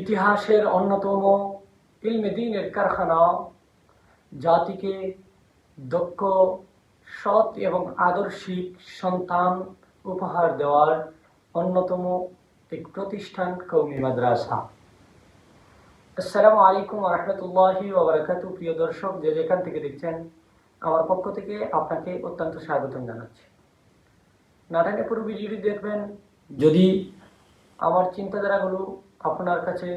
ইতিহাসের অন্যতম ইলমে দিনের কারখানা, জাতিকে দক্ষ, সৎ এবং আদর্শিক সন্তান উপহার দেওয়ার অন্যতম এক প্রতিষ্ঠান কৌমি মাদ্রাসা। আসসালামু আলাইকুম রহমতুল্লাহি ওবরাকাতু প্রিয় দর্শক, যে যেখান থেকে দেখছেন, আমার পক্ষ থেকে আপনাকে অত্যন্ত স্বাগতম জানাচ্ছি। নাটকে পুরো ভিডিওটি দেখবেন, যদি আমার চিন্তাধারাগুলো আপনার কাছে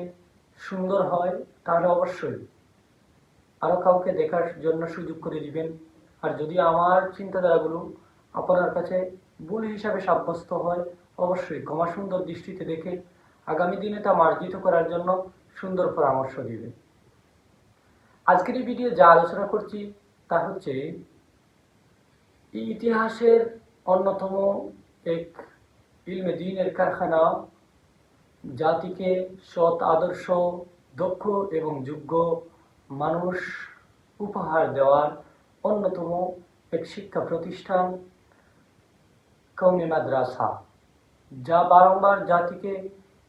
সুন্দর হয়, তাহলে অবশ্যই। আরও কাউকে দেখার জন্য সুযোগ করে দিবেন। আর যদি আমার চিন্তাধারাগুলো আপনার কাছে ভুল হিসাবে সাব্যস্ত হয়, অবশ্যই ক্ষমা সুন্দর দৃষ্টিতে দেখে আগামী দিনে তা মার্জিত করার জন্য সুন্দর পরামর্শ দিবেন। আজকের এই ভিডিও যা আলোচনা করছি, তা হচ্ছে ইতিহাসের অন্যতম এক ইলমে দিনের কারখানা জাতিকে সৎ, আদর্শ, দক্ষ এবং যোগ্য মানুষ উপহার দেওয়ার অন্যতম এক শিক্ষা প্রতিষ্ঠান কৌমি মাদ্রাসা, যা বারংবার জাতিকে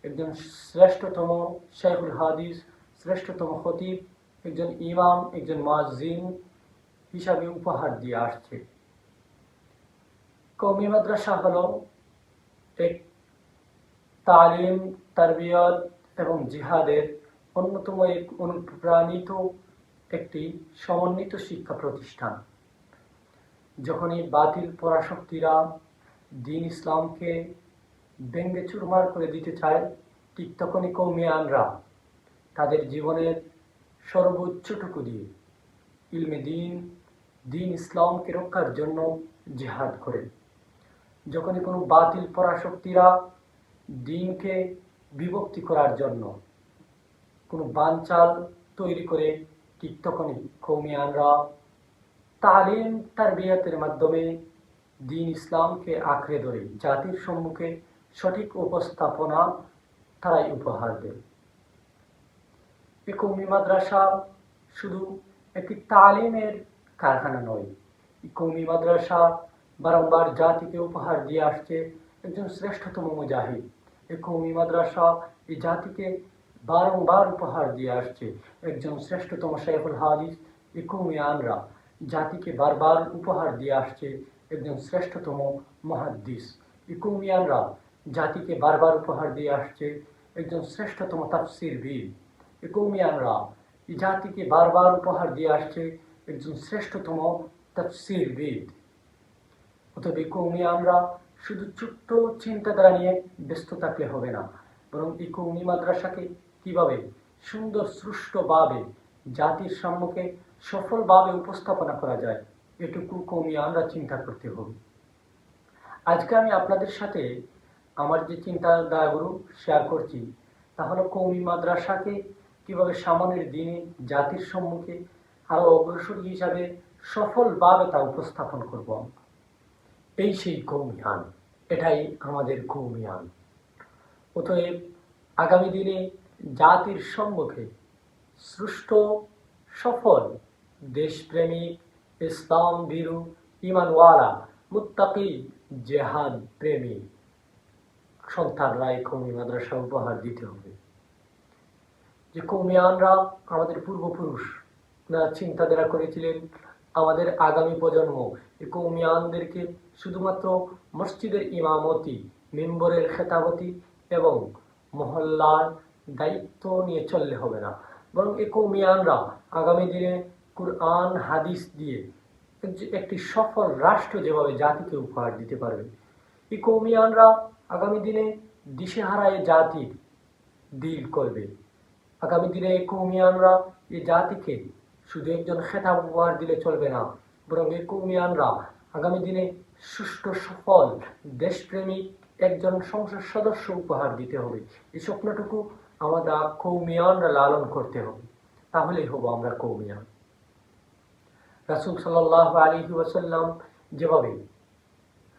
একজন শ্রেষ্ঠতম শেখুল হাদিস, শ্রেষ্ঠতম খতিব, একজন ইমাম, একজন মাজিন হিসাবে উপহার দিয়ে আসছে। কৌমি মাদ্রাসা হল এক তালিম তারবিয়ত এবং জিহাদের অন্যতম এক অনুপ্রাণিত একটি সমন্বিত শিক্ষা প্রতিষ্ঠান। যখনই বাতিল পরাশক্তিরা দিন ইসলামকে ব্যঙ্গে চুরমার করে দিতে চায়, ঠিক তখনই কৌমিয়ানরা তাদের জীবনের সর্বোচ্চটুকু দিয়ে ইলমে দিন দিন ইসলামকে রক্ষার জন্য জেহাদ করে। যখনই কোনো বাতিল পরাশক্তিরা দিনকে বিভক্তি করার জন্য। কোনো বানচাল তৈরি করে ঠিক তখনই কৌমিয়ানরা তালিম তার বিয়াতের মাধ্যমে দিন ইসলামকে আঁকড়ে ধরে জাতির সম্মুখে সঠিক উপস্থাপনা তারাই উপহার দেয়। এই কৌমি মাদ্রাসা শুধু একটি তালিমের কারখানা নয় কৌমি মাদ্রাসা বারংবার জাতিকে উপহার দিয়ে আসছে একজন শ্রেষ্ঠতম মুজাহিদ। এই কৌমি মাদ্রাসা এই জাতিকে বারংবার উপহার দিয়ে আসছে। একজন শ্রেষ্ঠতম শেখুল হাদিস এই কৌমিয়ানরা জাতিকে বারবার উপহার দিয়ে আসছে একজন শ্রেষ্ঠতম মহাদ্দিস। এই কৌমিয়ানরা জাতিকে বারবার উপহার দিয়ে আসছে একজন শ্রেষ্ঠতম তাফসির বীর কৌমিয়ানরা এই জাতিকে বারবার উপহার দিয়ে আসছে একজন শ্রেষ্ঠতম তাফসির বিদ। অতএব কৌমিয়ানরা শুধু ছোট্ট চিন্তাধারা নিয়ে ব্যস্ত থাকলে হবে না, বরং এই কৌমি মাদ্রাসাকে কীভাবে সুন্দর সুষ্ঠুভাবে জাতির সম্মুখে সফলভাবে উপস্থাপনা করা যায়, এটুকু কৌমি আমরা চিন্তা করতে হবে। আজকে আমি আপনাদের সাথে আমার যে চিন্তাধারাগুলো শেয়ার করছি, তা হলো কৌমি মাদ্রাসাকে কীভাবে সামনের দিনে জাতির সম্মুখে আরও অগ্রসর হিসাবে সফলভাবে তা উপস্থাপন করব। এই সেই কৌমিয়ান এটাই আমাদের কৌমিয়ান অতএব আগামী দিনে জাতির সম্মুখে সৃষ্ট সফল দেশপ্রেমিক, ইসলাম বীরু ইমানওয়ালা, মুত্তাকি জেহাদ প্রেমী সন্তানরা এই কৌমি মাদ্রাসা উপহার দিতে হবে। যে কৌমিয়ানরা আমাদের পূর্বপুরুষ ওনারা চিন্তাধারা করেছিলেন, আমাদের আগামী প্রজন্ম এই কৌমিয়ানদেরকে শুধুমাত্র মসজিদের ইমামতি, মেম্বরের খেতাবতি এবং মহল্লার দায়িত্ব নিয়ে চললে হবে না। বরং এই কৌমিয়ানরা আগামী দিনে কুরআন, হাদিস দিয়ে একটি সফল রাষ্ট্র যেভাবে জাতিকে উপহার দিতে পারবে এই কৌমিয়ানরা আগামী দিনে দিশেহারায় জাতির ডিল করবে। আগামী দিনে এই কৌমিয়ানরা এই জাতিকে শুধু একজন খেতাব উপহার দিলে চলবে না, বরং এই কৌমিয়ানরা আগামী দিনে সুষ্ঠু সফল দেশপ্রেমিক একজন সংসদ সদস্য উপহার দিতে হবে। এই স্বপ্নটুকু আমাদের কৌমিয়ানরা লালন করতে হবে। তাহলেই হব আমরা কৌমিয়ান। রাসুল সাল্লাহ আলী ওয়াসাল্লাম যেভাবে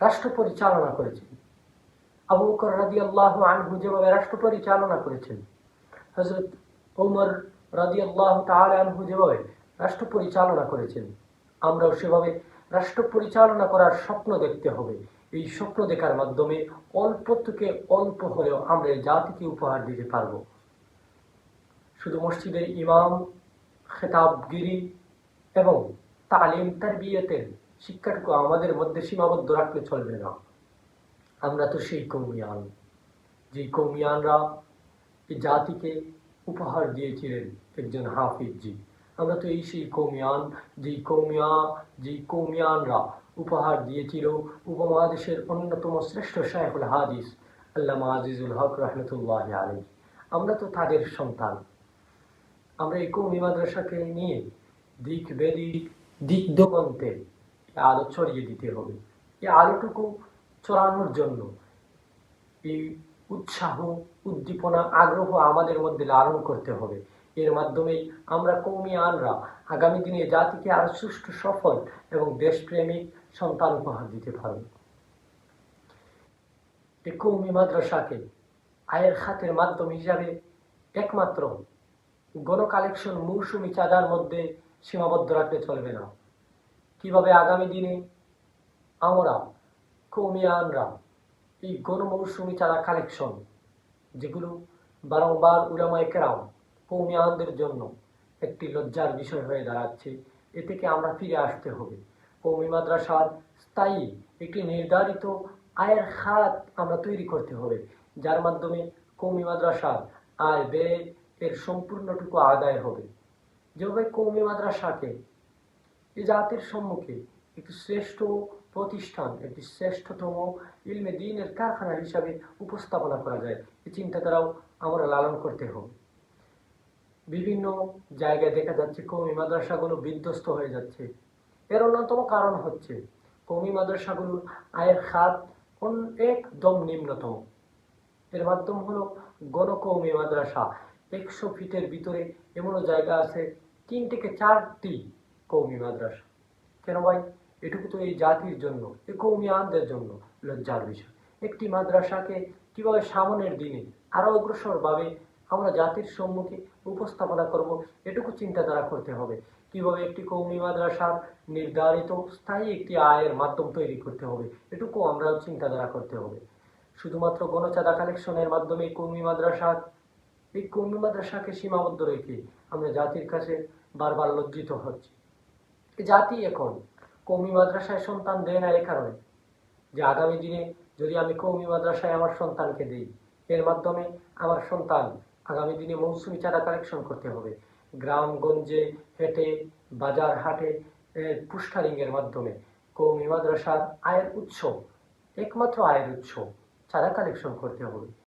রাষ্ট্র পরিচালনা করেছেন, আবু বকর রাদি আল্লাহ আনহু যেভাবে রাষ্ট্র পরিচালনা করেছেন হজরত ওমর রাদি আল্লাহ তাহলে আনহু যেভাবে রাষ্ট্র পরিচালনা করেছেন, আমরাও সেভাবে রাষ্ট্র পরিচালনা করার স্বপ্ন দেখতে হবে। এই স্বপ্ন দেখার মাধ্যমে অল্প থেকে অল্প হলেও আমরা এই জাতিকে উপহার দিতে পারব। শুধু মসজিদের ইমাম, খেতাবগিরি এবং তালিম তারবিয়তের শিক্ষাটুকু আমাদের মধ্যে সীমাবদ্ধ রাখলে চলবে না। আমরা তো সেই কৌমিয়ান যে কৌমিয়ানরা এই জাতিকে উপহার দিয়েছিলেন একজন হাফিজজি। আমরা তো এই সেই কৌমিয়ান যেই কৌমিয়া যেই কৌমিয়ানরা উপহার দিয়েছিল উপমহাদেশের অন্যতম শ্রেষ্ঠ শায়খুল হাদিস আল্লামা আজিজুল হক রহমতুল্লাহ আলী আমরা তো তাদের সন্তান আমরা এই কৌমি মাদ্রাসাকে নিয়ে দিক বেদিক, দিক দোকান্তে আলো ছড়িয়ে দিতে হবে। এই আলোটুকু চড়ানোর জন্য এই উৎসাহ, উদ্দীপনা, আগ্রহ আমাদের মধ্যে লালন করতে হবে। এর মাধ্যমেই আমরা কৌমি আনরা আগামী দিনে জাতিকে আরও সুষ্ঠু, সফল এবং দেশপ্রেমিক সন্তান উপহার দিতে পারব। এই কৌমি মাদ্রাসাকে আয়ের খাতের মাধ্যম হিসাবে একমাত্র গণ কালেকশন মৌসুমি চাঁদার মধ্যে সীমাবদ্ধ রাখলে চলবে না। কীভাবে আগামী দিনে আমরা কৌমিয়ানরা এই গণ মৌসুমি চাঁদা কালেকশন, যেগুলো বারংবার উলামায়ে কেরাম কৌমিয়ানদের জন্য একটি লজ্জার বিষয় হয়ে দাঁড়াচ্ছে। এ থেকে আমরা ফিরে আসতে হবে। কৌমি মাদ্রাসার স্থায়ী একটি নির্ধারিত আয়ের খাত আমরা তৈরি করতে হবে, যার মাধ্যমে কৌমি মাদ্রাসার আয় ব্যয় এর সম্পূর্ণটুকু আদায় হবে। যেভাবে কৌমি মাদ্রাসাকে এ জাতির সম্মুখে একটি শ্রেষ্ঠ প্রতিষ্ঠান, একটি শ্রেষ্ঠতম ইলমে দিনের কারখানা হিসাবে উপস্থাপনা করা যায় এই চিন্তাধারাও আমরা লালন করতে হবে। বিভিন্ন জায়গায় দেখা যাচ্ছে কৌমি মাদ্রাসাগুলো বিধ্বস্ত হয়ে যাচ্ছে। এর অন্যতম কারণ হচ্ছে কৌমি মাদ্রাসাগুলোর আয়ের খাত একদম নিম্নতম। এর মাধ্যম হলো গণকৌমি মাদ্রাসা। একশো ফিটের ভিতরে এমনও জায়গা আছে, তিন থেকে চারটি কৌমি মাদ্রাসা। কেন ভাই? এটুকু তো এই জাতির জন্য, এই কৌমিয়ানদের জন্য লজ্জার বিষয়। একটি মাদ্রাসাকে কীভাবে সামনের দিনে আরও অগ্রসরভাবে আমরা জাতির সম্মুখে উপস্থাপনা করব, এটুকু চিন্তাধারা করতে হবে। কীভাবে একটি কৌমি মাদ্রাসার নির্ধারিত স্থায়ী একটি আয়ের মাধ্যম তৈরি করতে হবে, এটুকু আমরা চিন্তাধারা করতে হবে। শুধুমাত্র গণচাঁদা কালেকশনের মাধ্যমে কৌমি মাদ্রাসা, এই কৌমি মাদ্রাসাকে সীমাবদ্ধ রেখে আমরা জাতির কাছে বারবার লজ্জিত হচ্ছি। জাতি এখন কৌমি মাদ্রাসায় সন্তান দেয় না এই কারণে যে আগামী দিনে যদি আমি কৌমি মাদ্রাসায় আমার সন্তানকে দিই, এর মাধ্যমে আমার সন্তান আগামী দিনে মৌসুমি চারা কালেকশন করতে হবে। গ্রামগঞ্জে হেঁটে, বাজার হাটে পুষ্টারিংয়ের মাধ্যমে কৌমি মাদ্রাসার আয়ের উৎস, একমাত্র আয়ের উৎস চারা কালেকশন করতে হবে।